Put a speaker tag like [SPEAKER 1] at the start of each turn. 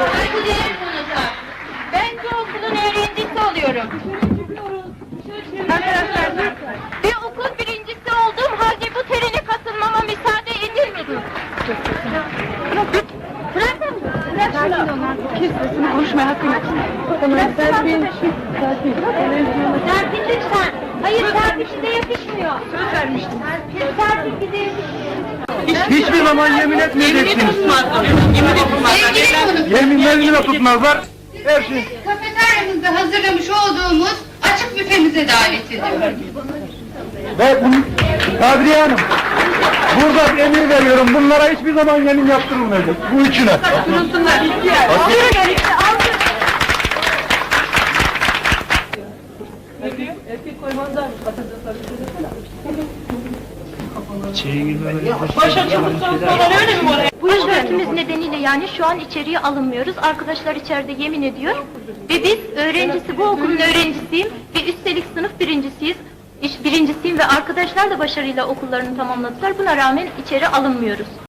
[SPEAKER 1] Öğrencilerin konusu. Ben bu okulun öğrencisi oluyorum. Arkadaşlar, ve okul birincisi olduğum halde bu törene katılmama müsaade edilmedi. Sakin ol.
[SPEAKER 2] Kes sesini konuşmaya hakkın yok. Bırak Serpil. Serpil.
[SPEAKER 1] Serpil lütfen. Hayır Serpil bize yakışmıyor.
[SPEAKER 2] Söz vermiştim.
[SPEAKER 1] Serpil bize yakışmıyor.
[SPEAKER 3] Hiçbir zaman yemin etmeyeceksiniz.
[SPEAKER 1] Sevgili
[SPEAKER 3] Yeminlerini de tutmazlar. Her şey.
[SPEAKER 4] Kafeteryamızda hazırlamış olduğumuz açık büfemize davet ediyorum.
[SPEAKER 3] Ve bunu, Kadriye Hanım, burada emir veriyorum. Bunlara hiçbir zaman yemin yaptırılmayacak. Bu üçüne.
[SPEAKER 2] Unutsunlar. İhtiyar. Erkek koymazlarmış. Çıktıktan sonra öyle mi var?
[SPEAKER 1] Bu işaretimiz nedeniyle yani şu an içeriye alınmıyoruz. Arkadaşlar içeride yemin ediyor. Ve biz öğrencisi, bu okulun öğrencisiyim ve üstelik sınıf birincisiyiz. İş birincisiyim ve arkadaşlar da başarıyla okullarını tamamladılar. Buna rağmen içeri alınmıyoruz.